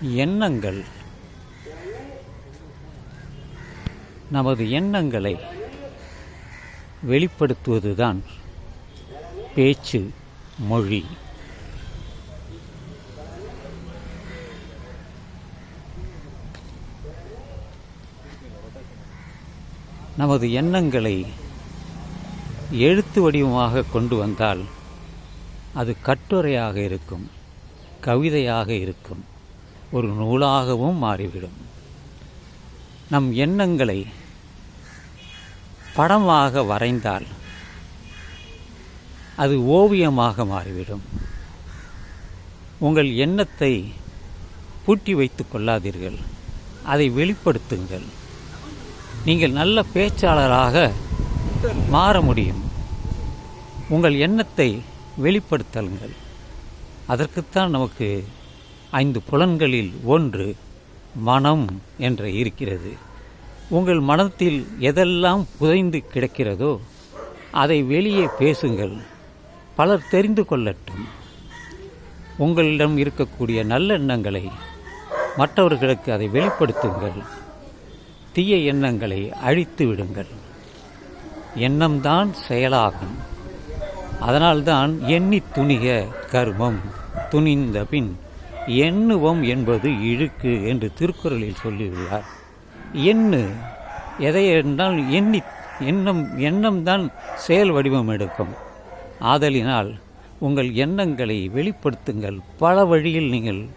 எண்ணங்கள். நமது எண்ணங்களை வெளிப்படுத்துவதுதான் பேச்சு மொழி. நமது எண்ணங்களை எழுத்து வடிவமாக கொண்டு வந்தால் அது கட்டுரையாக இருக்கும் கவிதையாக இருக்கும். ஒரு நூலாகவும் மாறிவிடும். நம் எண்ணங்களை படமாக வரைந்தால் அது ஓவியமாக மாறிவிடும். உங்கள் எண்ணத்தை பூட்டி வைத்துக் கொள்ளாதீர்கள். அதை வெளிப்படுத்துங்கள். நீங்கள் நல்ல பேச்சாளராக மாற முடியும். உங்கள் எண்ணத்தை வெளிப்படுத்தலுங்கள் அதற்குத்தான் நமக்கு ஐந்து புலன்களில் ஒன்று மனம் என்ற இருக்கிறது. உங்கள் மனத்தில் எதெல்லாம் புதைந்து கிடக்கிறதோ அதை வெளியே பேசுங்கள். பலர் தெரிந்து கொள்ளட்டும். உங்களிடம் இருக்கக்கூடிய நல்லெண்ணங்களை மற்றவர்களுக்கு அதை வெளிப்படுத்துங்கள். தீய எண்ணங்களை அழித்து விடுங்கள். எண்ணம்தான் செயலாகும். அதனால்தான் எண்ணி துணிக கர்மம். துணிந்த பின் எண்ணுவம் என்பது இழுக்கு என்று திருக்குறளில் சொல்லியுள்ளார். எண்ணு எதை என்றால் எண்ணி எண்ணம் எண்ணம்தான் செயல் வடிவம் எடுக்கும். ஆதலினால் உங்கள் எண்ணங்களை வெளிப்படுத்துங்கள். பல வழியில் நீங்கள்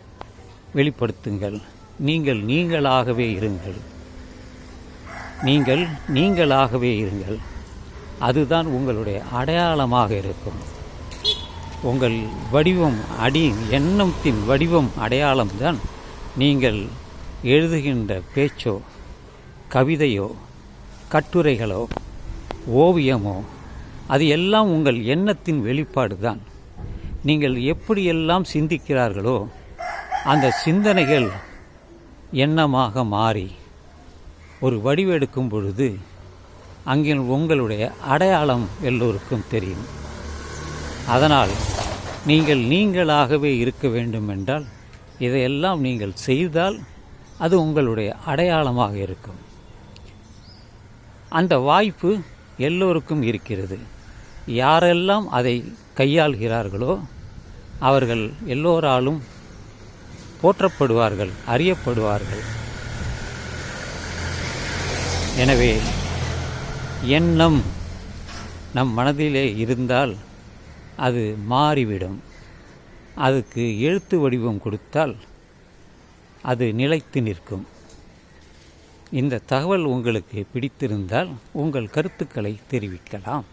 வெளிப்படுத்துங்கள். நீங்கள் நீங்களாகவே இருங்கள். நீங்கள் நீங்களாகவே இருங்கள். அதுதான் உங்களுடைய அடையாளமாக இருக்கும். உங்கள் வடிவம் அடி எண்ணத்தின் வடிவம் அடையாளம்தான் நீங்கள் எழுதுகின்ற பேச்சோ கவிதையோ கட்டுரைகளோ ஓவியமோ அது எல்லாம் உங்கள் எண்ணத்தின் வெளிப்பாடு தான். நீங்கள் எப்படியெல்லாம் சிந்திக்கிறார்களோ அந்த சிந்தனைகள் எண்ணமாக மாறி ஒரு வடிவெடுக்கும் பொழுது அங்கே உங்களுடைய அடையாளம் எல்லோருக்கும் தெரியும். அதனால் நீங்கள் நீங்களாகவே இருக்க வேண்டும் என்றால் இதையெல்லாம் நீங்கள் செய்தால் அது உங்களுடைய அடையாளமாக இருக்கும். அந்த வாய்ப்பு எல்லோருக்கும் இருக்கிறது. யாரெல்லாம் அதை கையாள்கிறார்களோ அவர்கள் எல்லோராலும் போற்றப்படுவார்கள் அறியப்படுவார்கள். எனவே எண்ணம் நம் மனதிலே இருந்தால் அது மாறிவிடும். அதுக்கு எழுத்து வடிவம் கொடுத்தால் அது நிலைத்து நிற்கும். இந்த தகவல் உங்களுக்கு பிடித்திருந்தால் உங்கள் கருத்துக்களை தெரிவிக்கலாம்.